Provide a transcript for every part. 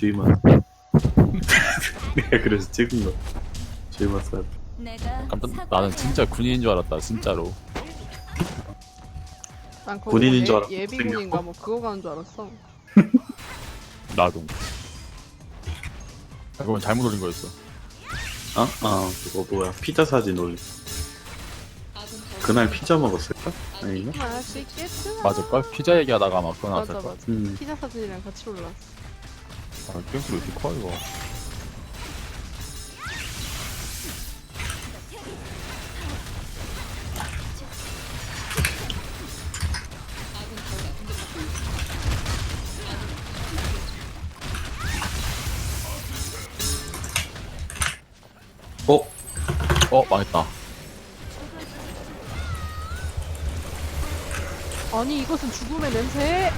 주의만 내가 그래서 찍은 거 주의만 써야 돼 깜짝 나는 진짜 군인인 줄 알았다 진짜로 난 거기 군인인 뭐줄 예- 알았고 예비군인가 뭐 그거 가는 줄 알았어. 나도 아, 그건 잘못 올린 거였어 어? 아 그거 뭐야 피자 사진 올리 그날 피자 먹었을까? 아닌가? 맛있겠구나. 맞을걸? 피자 얘기하다가 아마 그거 맞아 나왔을걸 맞아. 음 피자 사진이랑 같이 올랐어. 아 소리 왜 이렇게 커 이거 어? 어 망했다 아니 이것은 죽음의 냄새.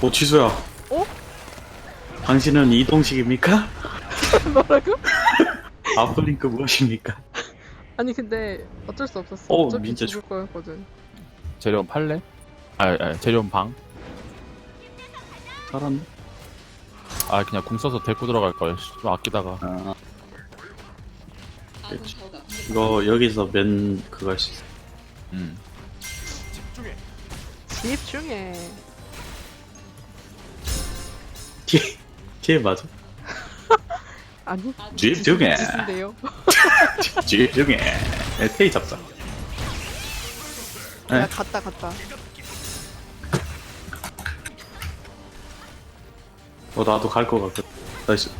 어 취소야 어? 당신은 이동식입니까? 뭐라고? 아플링크 무엇입니까? 아니 근데 어쩔 수 없었어. 어, 어차피 민재 죽을 거였거든. 재료원 팔래? 아, 아 재료원 방? 살았네? 아 그냥 궁 써서 데리고 들어갈 걸. 좀 아끼다가. 아 그치. 이거 여기서 맨 그거 할 수 있어 음. 집중해. 뒤 에 뒤에 맞아? 아니. 집중해 짓인데요. 집중해 네, 테이 잡자 네. 야 갔다 갔다. 어 나도 갈거 같아 나이스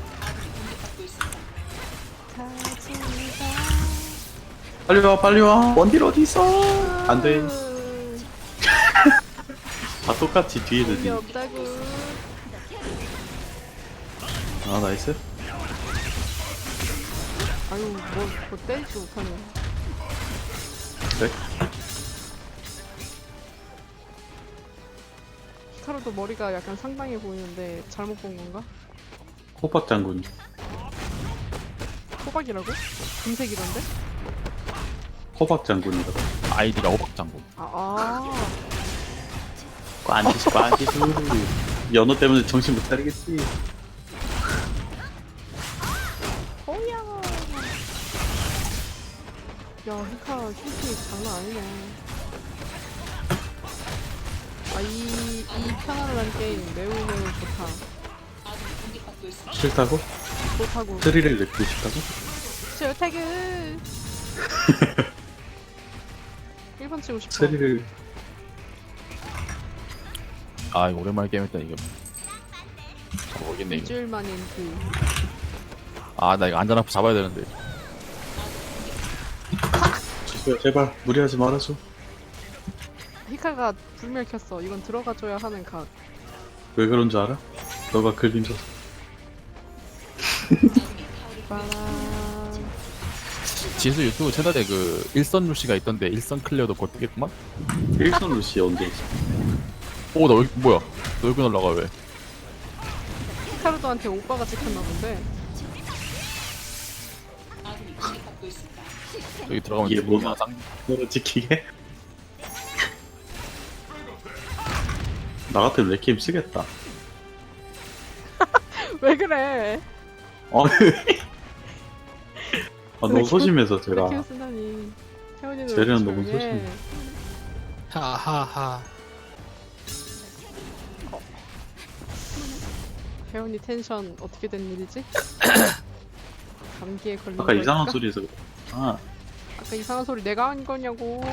빨리 와 빨리 와 원딜 어디 있어 안 돼 다 똑같이 뒤에 드지 없다고. 아 나이스 아유 뭐, 뭐 때리지 못하네. 그래 히카루도 머리가 약간 상당해 보이는데 잘못 본 건가? 호박 장군 호박이라고? 금색이던데? 호박 장군이다 아이디가 호박장군. 아, 아. 꽝기수 꽝기수 연어 때문에 정신 못 차리겠지 야, 히카 힐이 장난 아니네. 아, 이, 이 편안한 게임 매우 매우 좋다. 싫다고? 좋다고. 스릴을 느끼고 싶다고? 좋다고. 1번 치고 싶어. 스릴을 아 이거 오랜만에 게임했다 이게. 모르겠네 이거. 일주일 만인 그. 아나 이거 안전 앞 잡아야 되는데. 지수야 제발 무리하지 말아줘 히카가 불멸 켰어. 이건 들어가줘야 하는 각. 왜 그런 줄 알아? 너가 글림 줘서 빠라. 지수 유튜브 채널에 그 일선 루시가 있던데 일선 클리어도 곧 뜨겠구만? 일선 루시 언제 있어? 오 나 여기 뭐야? 너 여기 날라가 왜? 히카루도한테 오빠가 찍혔나 본데. 여기 들어가면 이게 뭐야? 누구나 쌍 너를 지키게? 나 같으면 레게임 쓰겠다 왜 그래? 아, 아 너무 소심해서 제가. 태훈이는 쟤는 너무 조용해. 소심해. 하하하 태훈이 텐션 어떻게 된 일이지? 감기에 걸린 아까 이상한 거일까? 소리에서 아 아까 이상한 소리 내가 한 거냐고.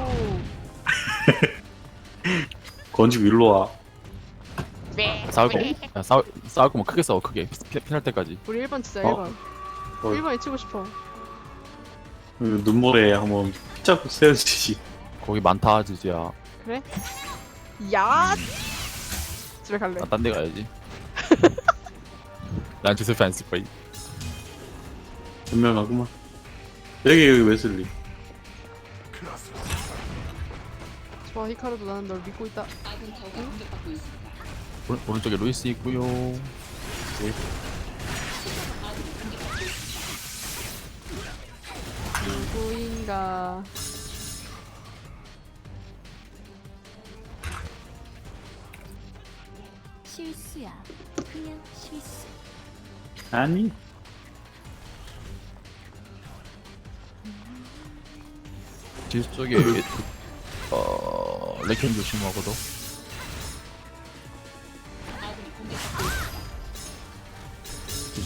건지고 일로 와 싸울 거 야, 싸울 싸울 거면 크게 싸워 크게 피, 피날 때까지 우리 1번 치자 어? 1번. 어. 1번에 치고 싶어. 그 눈물에 한번 피자국 세워주지 거기 많다 지지야 그래? 야! 집에 갈래. 나 딴 데 가야지 난 지수 팬쓸 거야 분명하구만 여기 여기 웨슬리 와 히카루도 나는 널 믿고 있다 오른, 오른쪽에 루이스 있고요 네. 누구인가 실수야. 그냥 실수. 아니 뒤쪽에 어 레켄 조심하고도.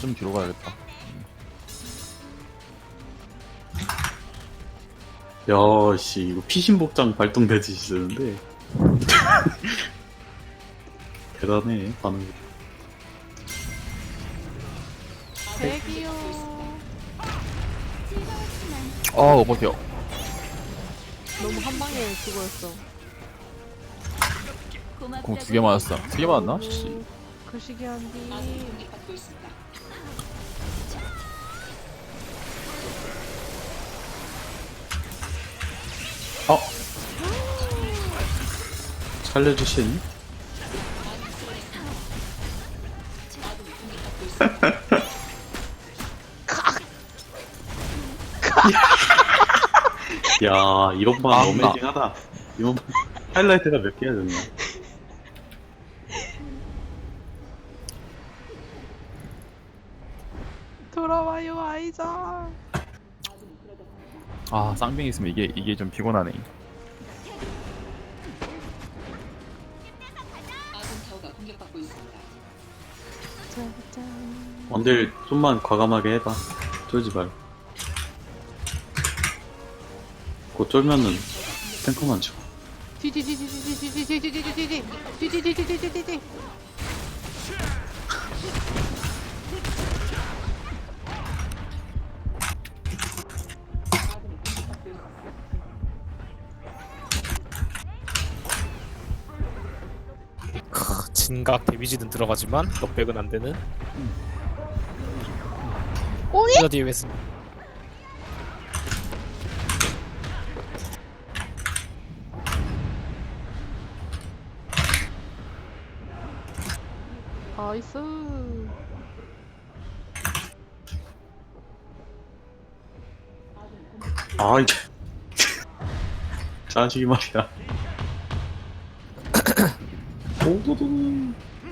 좀 뒤로 가야겠다. 야씨 이거 피신복장 발동되지 있었는데. 대단해 반응. 대기요. 아 어버겨 너무 한 방에 죽어였어. 공 두 개 맞았어. 세 개 맞았나? 씨. 그 시기한디 어. 살려주신. 야 이번 판 너무 아, 나- 하다. 이번 판 하이라이트가 몇 개야 됐나? 아 쌍빙 있으면 이게 이게 좀 피곤하네. 아군 원딜 좀만 과감하게 해봐. 쫄지 말고. 곧 쫄면은 탱커만 치고. 진각 데미지는 들어가지만 넉백은 안 되는. 뒤에 왜 쓰? 나이스. 아 이게 자식이 말이야 오도도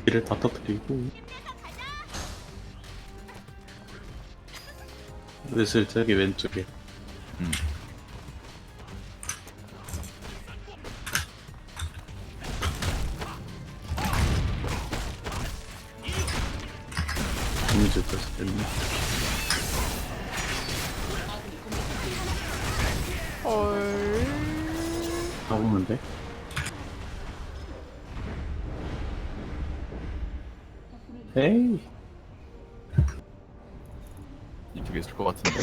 이를 다 터뜨리고 슬슬 저기 왼쪽에 음. 너무 좋다 됐네 헐. 가보면 돼? 에이 이쪽에 있을 것 같은데.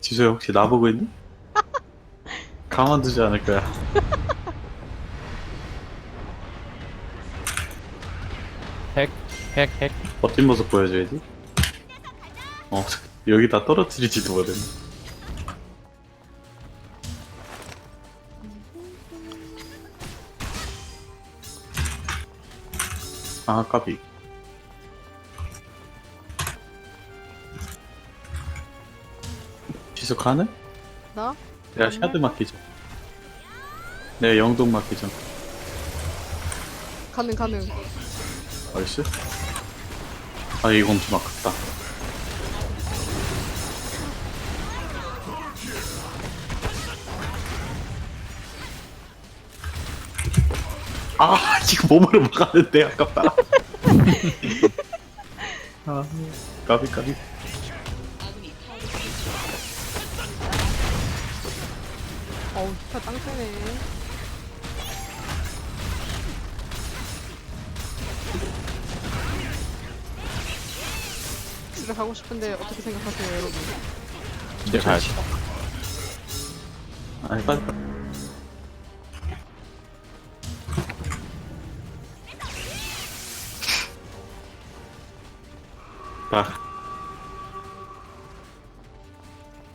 지소야 혹시 나보고 있니? 가만두지 않을 거야 핵, 핵, 핵. 멋진 모습 보여줘야지 어 여기다 떨어뜨리지도 못했네 아 까비 지속 가능? 나? 내가 가능해? 샤드 맡기죠 내가 영동 맡기죠 가능 가능. 나이스 아 이거 엄청 아깝다 아 이거 몸으로 막았는데 아깝다 아 까비 까비 어우 히카 땅 세네. 집에 가고 싶은데 어떻게 생각하세요 여러분? 이제 가야지. 아니 빨리 빨리 봐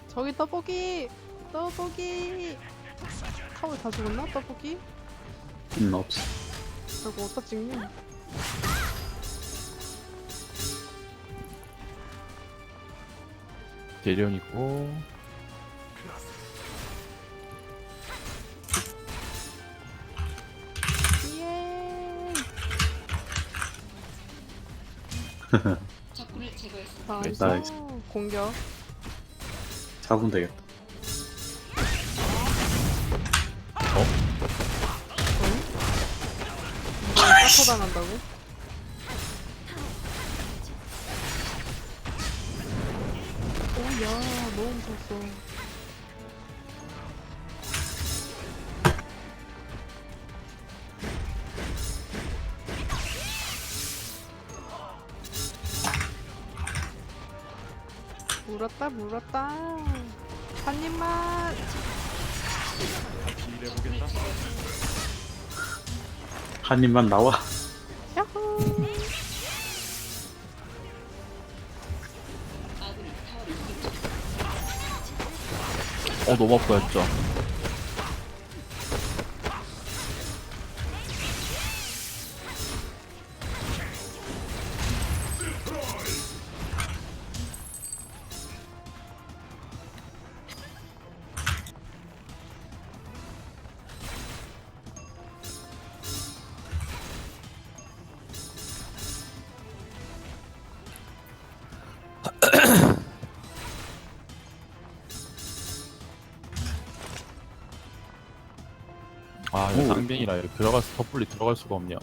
저기 떡볶이! 떡볶이! 타월 다 죽었나? 떡볶이? 음, 없어 아이고 어디다 찍니? 대련이고. 예! 나이스. 나이스. 공격. 잡으면 되겠다. 이걸 사초당한다고? 오야 너무 무서웠어. 물었다 물었다 한 입만 한 입만 나와. 야호 어 너무 아파였죠. 아 이거 오. 쌍병이라 이렇게 들어가서 섣불리 들어갈 수가 없냐.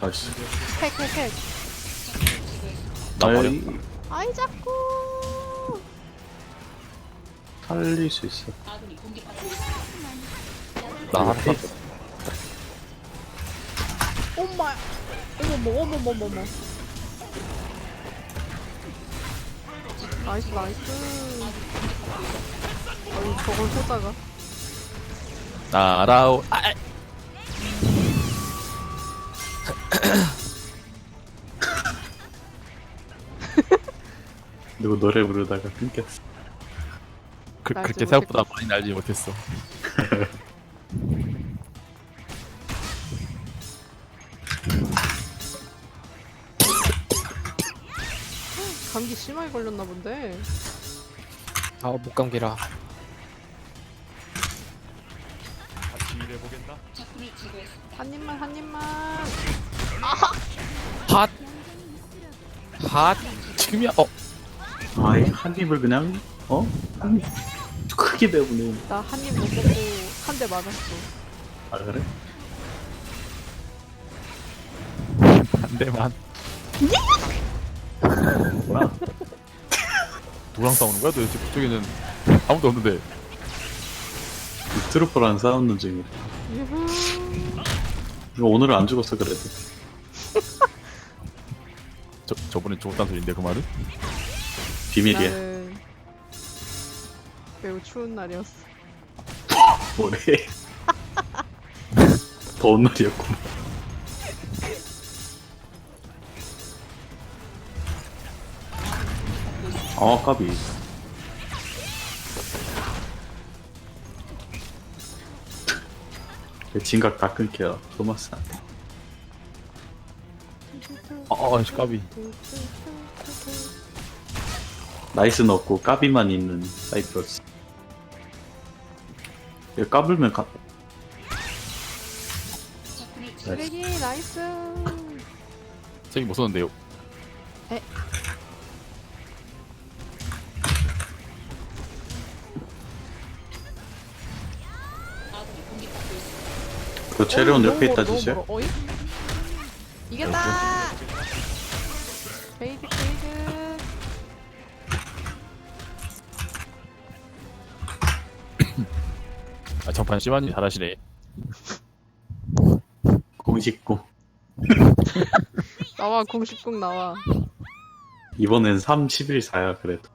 아씨. 핵핵핵 나 버려. 아이, 아이 자꾸 살릴 수 있어. 나 하나 오케이. 샀어. 엄마 어머머 어머머머머 나이스 나이스 어이 저걸 꽂아가 나라오. 아, 누구 노래 부르다가 끊겼어. 그, 날지 그렇게 생각보다 많이 날지 못했어. 심하게 걸렸나 본데 아 목감기라 한 입만 한 입만 핫! 핫! 지금이야. 어. 아이, 한 입을 그냥, 어? 한 입. 크게 내보내. 나한 입 못 먹고 한 대 맞았어 아, 그래? 한 대만. 뭐야? 누구랑 싸우는 거야? 도대체 그쪽에는 아무도 없는데. 트루퍼랑 싸우는 중이래. 유후 이거 오늘은 안 죽었어, 그래도. 저 저번에 죽었다는 소리인데 그 말은? 비밀이야. 나는 매우 추운 날이었어 뭐래. 더운 날이었구나. 아, 까비. 그 진각 다 끊겨. 토마스. 아, 아, 씨, 까비. 나이스는 없고 까비만 있는 사이프러스. 이거 까불면 가... 나이스. 쓰레기 나이스 저기 못 썼는데요. 그 재료는 옆에 있다 주세요. 어이? 이겼다 베이직 베이직 아, 정판 씨만이 잘하시네. 공식고. 나와 공식국 나와 이번엔 3, 11, 4야 그래도.